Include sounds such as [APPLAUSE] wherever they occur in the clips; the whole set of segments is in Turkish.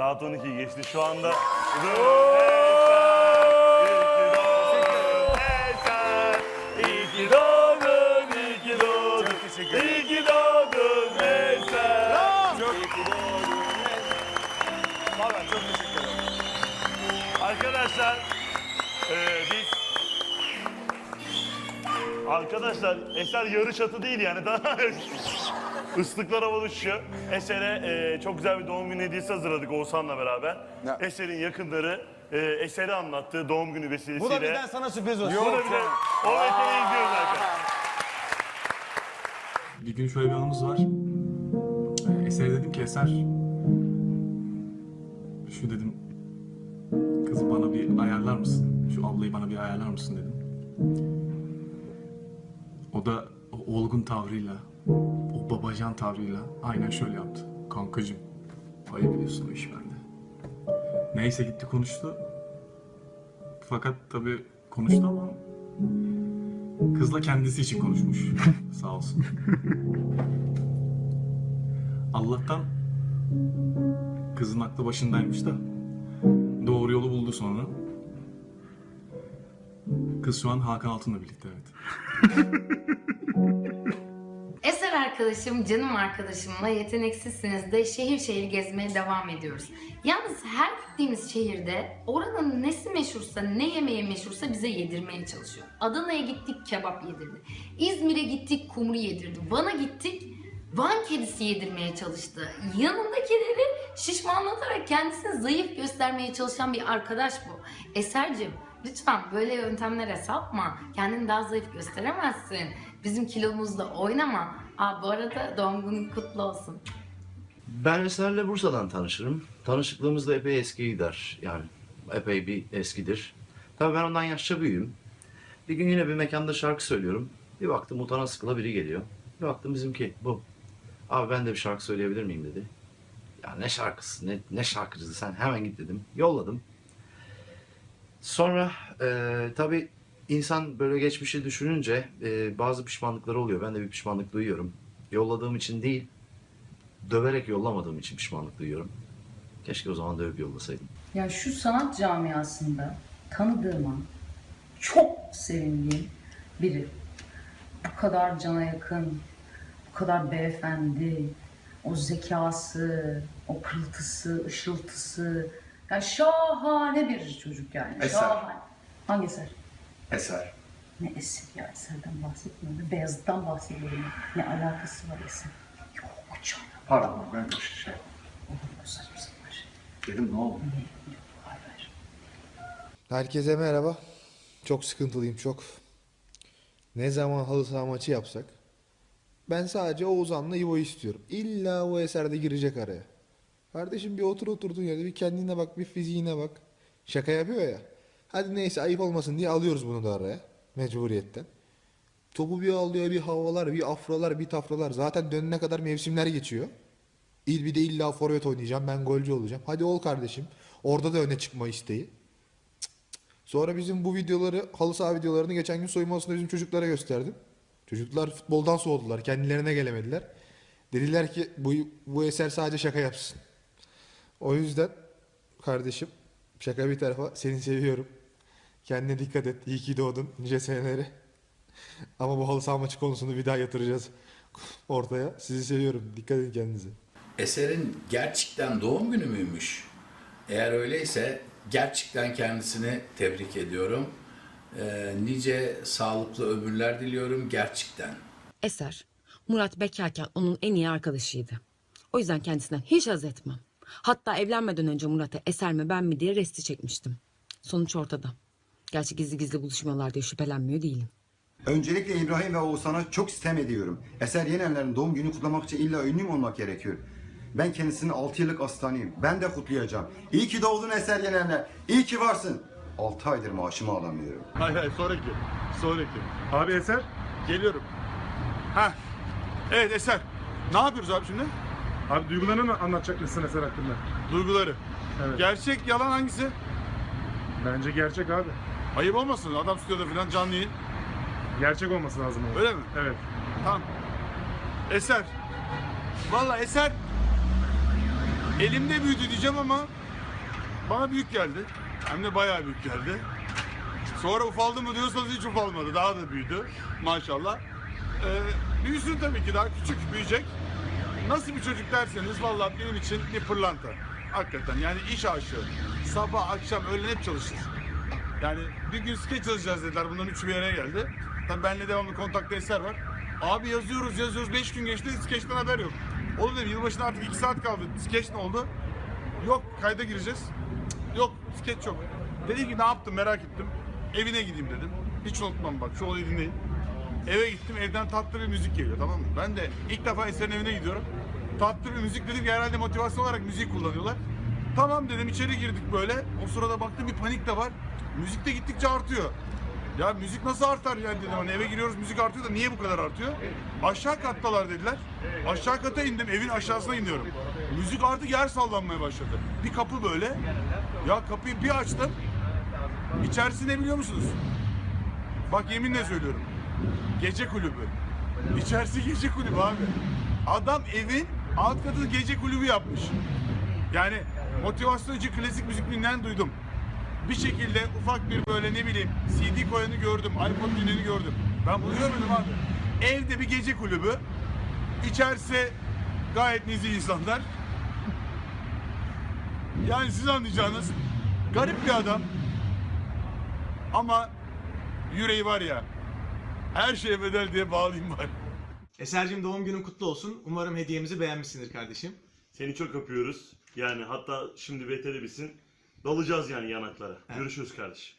Saat 12 geçti şu anda. Arkadaşlar, eee biz... Arkadaşlar, Eser yarış atı değil yani daha ıslıklar havada. Eser'e eee, çok güzel bir doğum günü hediyesi hazırladık Oğuzhan'la beraber. Ne? Eser'in yakınları eee Eser'e anlattığı doğum günü vesilesiyle. Bu da bizden sana sürpriz olsun. Bu da bir de o metini izliyoruz arkadaşlar. Bir gün şöyle bir anımız var. Ee, Eser'e dedim ki Eser... Şu dedim... Kız bana bir ayarlar mısın? Şu ablayı bana bir ayarlar mısın dedim. O da o olgun tavrıyla, babacan tavrıyla aynen şöyle yaptı. Kankacım, ayıp ediyorsun o iş bende. Neyse gitti konuştu. Fakat tabii konuştu ama Kızla kendisi için konuşmuş. [LAUGHS] Sağ olsun. Allah'tan kızın aklı başındaymış da doğru yolu buldu sonra. Kız şu an Hakan Altun'la birlikte evet. [LAUGHS] Arkadaşım, canım arkadaşımla yeteneksizsiniz de şehir şehir gezmeye devam ediyoruz. Yalnız her gittiğimiz şehirde oranın nesi meşhursa, ne yemeği meşhursa bize yedirmeye çalışıyor. Adana'ya gittik kebap yedirdi. İzmir'e gittik kumru yedirdi. Van'a gittik Van kedisi yedirmeye çalıştı. Yanındakileri şişmanlatarak kendisini zayıf göstermeye çalışan bir arkadaş bu. Eser'cim lütfen böyle yöntemlere sapma. Kendini daha zayıf gösteremezsin. Bizim kilomuzla oynama. Aa, bu arada doğum günün kutlu olsun. Ben Eser'le Bursa'dan tanışırım. Tanışıklığımız da epey eski gider. Yani epey bir eskidir. Tabii ben ondan yaşça büyüğüm. Bir gün yine bir mekanda şarkı söylüyorum. Bir baktım utana sıkıla biri geliyor. Bir baktım bizimki bu. Abi ben de bir şarkı söyleyebilir miyim dedi. Ya ne şarkısı, ne, ne şarkıcısı sen hemen git dedim. Yolladım. Sonra e, tabii insan böyle geçmişi düşününce e, bazı pişmanlıkları oluyor. Ben de bir pişmanlık duyuyorum. Yolladığım için değil, döverek yollamadığım için pişmanlık duyuyorum. Keşke o zaman dövüp yollasaydım. Ya şu sanat camiasında tanıdığıma çok sevindiğim biri. Bu kadar cana yakın, bu kadar beyefendi, o zekası, o pırıltısı, ışıltısı. Ya şahane bir çocuk yani. Eser. Şahane. Hangi eser? Eser. Ne eseri ya eserden bahsetmiyorum. Beyazıt'tan bahsediyorum. Ne alakası var eser? Yok canım. Pardon ben bir şey Olur mu saçma sapan şey? dedim ne oldu? Hayır hayır. Herkese merhaba. Çok sıkıntılıyım çok. Ne zaman halı saha maçı yapsak ben sadece Oğuzhan'la İvo'yu istiyorum. İlla o eserde girecek araya. Kardeşim bir otur oturduğun yerde bir kendine bak bir fiziğine bak. Şaka yapıyor ya. Hadi neyse ayıp olmasın diye alıyoruz bunu da araya. Mecburiyetten. Topu bir alıyor bir havalar bir afralar bir tafralar. Zaten dönene kadar mevsimler geçiyor. İl bir de illa forvet oynayacağım ben golcü olacağım. Hadi ol kardeşim. Orada da öne çıkma isteği. Sonra bizim bu videoları, halı saha videolarını geçen gün soyunma odasında bizim çocuklara gösterdim. Çocuklar futboldan soğudular, kendilerine gelemediler. Dediler ki bu, bu eser sadece şaka yapsın. O yüzden kardeşim şaka bir tarafa seni seviyorum. Kendine dikkat et. İyi ki doğdun nice senelere. Ama bu halı saha maçı konusunu bir daha yatıracağız [LAUGHS] ortaya. Sizi seviyorum. Dikkat edin kendinize. Eser'in gerçekten doğum günü müymüş? Eğer öyleyse gerçekten kendisini tebrik ediyorum. Ee, nice sağlıklı ömürler diliyorum gerçekten. Eser, Murat bekarken onun en iyi arkadaşıydı. O yüzden kendisinden hiç haz etmem. Hatta evlenmeden önce Murat'a Eser mi ben mi diye resti çekmiştim. Sonuç ortada. Gerçi gizli gizli buluşmuyorlar diye şüphelenmiyor değilim. Öncelikle İbrahim ve Oğuzhan'a çok sitem ediyorum. Eser Yenenler'in doğum günü kutlamak için illa ünlü mü olmak gerekiyor? Ben kendisinin 6 yıllık asistanıyım. Ben de kutlayacağım. İyi ki doğdun Eser Yenenler. İyi ki varsın. 6 aydır maaşımı alamıyorum. Hayır hayır sonraki. Sonraki. Abi Eser. Geliyorum. Ha. Evet Eser. Ne yapıyoruz abi şimdi? Abi duygularını anlatacak mısın Eser hakkında? Duyguları. Evet. Gerçek yalan hangisi? Bence gerçek abi. Ayıp olmasın adam stüdyoda falan canlı yayın. Gerçek olması lazım. ama. Öyle mi? Evet. Tamam. Eser. Vallahi Eser Elimde büyüdü diyeceğim ama bana büyük geldi. Hem de bayağı büyük geldi. Sonra ufaldı mı diyorsanız hiç ufalmadı. Daha da büyüdü maşallah. Ee, büyüsün tabii ki daha küçük büyüyecek. Nasıl bir çocuk derseniz vallahi benim için bir pırlanta. Hakikaten yani iş aşığı. Sabah, akşam, öğlen hep çalışır. Yani bir gün skeç çalışacağız dediler. Bunların üçü bir araya geldi. Tabii benimle devamlı kontakta eser var. Abi yazıyoruz yazıyoruz. Beş gün geçti. Skeçten haber yok. Oğlum dedim yılbaşına artık iki saat kaldı. Skeç ne oldu? Yok kayda gireceğiz. Yok skeç yok. Dedim ki ne yaptım merak ettim. Evine gideyim dedim. Hiç unutmam bak şu olayı dinleyin. Eve gittim evden tatlı bir müzik geliyor tamam mı? Ben de ilk defa Eser'in evine gidiyorum. Tatlı bir müzik dedim ki herhalde motivasyon olarak müzik kullanıyorlar. Tamam dedim içeri girdik böyle. O sırada baktım bir panik de var. Müzik de gittikçe artıyor. Ya müzik nasıl artar yani dedim hani eve giriyoruz müzik artıyor da niye bu kadar artıyor? Aşağı kattalar dediler. Aşağı kata indim evin aşağısına iniyorum. Müzik artık yer sallanmaya başladı. Bir kapı böyle. Ya kapıyı bir açtım. İçerisi ne biliyor musunuz? Bak yeminle söylüyorum. Gece kulübü. İçerisi gece kulübü abi. Adam evin alt katını gece kulübü yapmış. Yani motivasyoncu klasik müzik dinleyen duydum. Bir şekilde ufak bir böyle ne bileyim CD koyanı gördüm, iPod dinleni gördüm. Ben bunu görmedim abi. Evde bir gece kulübü. İçerisi gayet nezih insanlar. Yani siz anlayacağınız garip bir adam. Ama yüreği var ya her şeye bedel diye bağlayayım var. Eser'cim doğum günün kutlu olsun. Umarım hediyemizi beğenmişsindir kardeşim. Seni çok öpüyoruz. Yani hatta şimdi beteri bitsin. Dalacağız yani yanaklara. Görüşürüz kardeşim.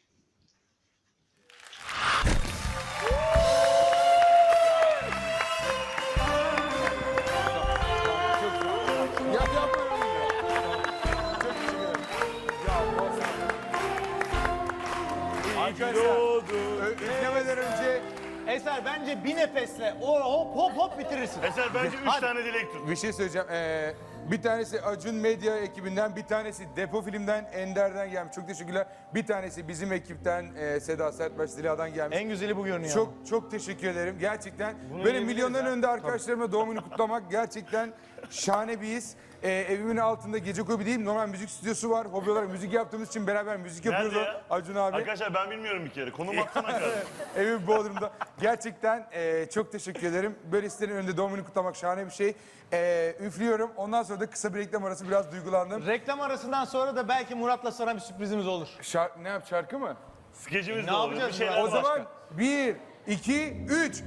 Arkadaşlar üflemeden önce Eser bence bir nefesle o hop hop hop bitirirsin. Eser bence üç Hadi. tane dilek tut. Bir şey söyleyeceğim. Ee, bir tanesi Acun Medya ekibinden, bir tanesi Depo Film'den, Ender'den gelmiş. Çok teşekkürler. Bir tanesi bizim ekipten e, Seda Sertbaş Zila'dan gelmiş. En güzeli bu görünüyor. Çok çok teşekkür ederim. Gerçekten böyle yiyebiliriz milyonların önünde arkadaşlarımla doğum günü kutlamak gerçekten şahane bir his. Ee, evimin altında gece kulübü değil, normal müzik stüdyosu var. Hobi olarak müzik yaptığımız için beraber müzik yapıyoruz. Nerede ya? Acun abi. Arkadaşlar ben bilmiyorum bir kere. Konum [LAUGHS] atsana kardeşim. Evim Bodrum'da. Gerçekten e, çok teşekkür ederim. Böyle sizlerin önünde doğum günü kutlamak şahane bir şey. E, üflüyorum. Ondan sonra da kısa bir reklam arası biraz duygulandım. Reklam arasından sonra da belki Murat'la sana bir sürprizimiz olur. Şar- ne yap şarkı mı? Skecimiz Ne de olur. Bir yapacağız şeyler ya? O başka. zaman bir, iki, üç.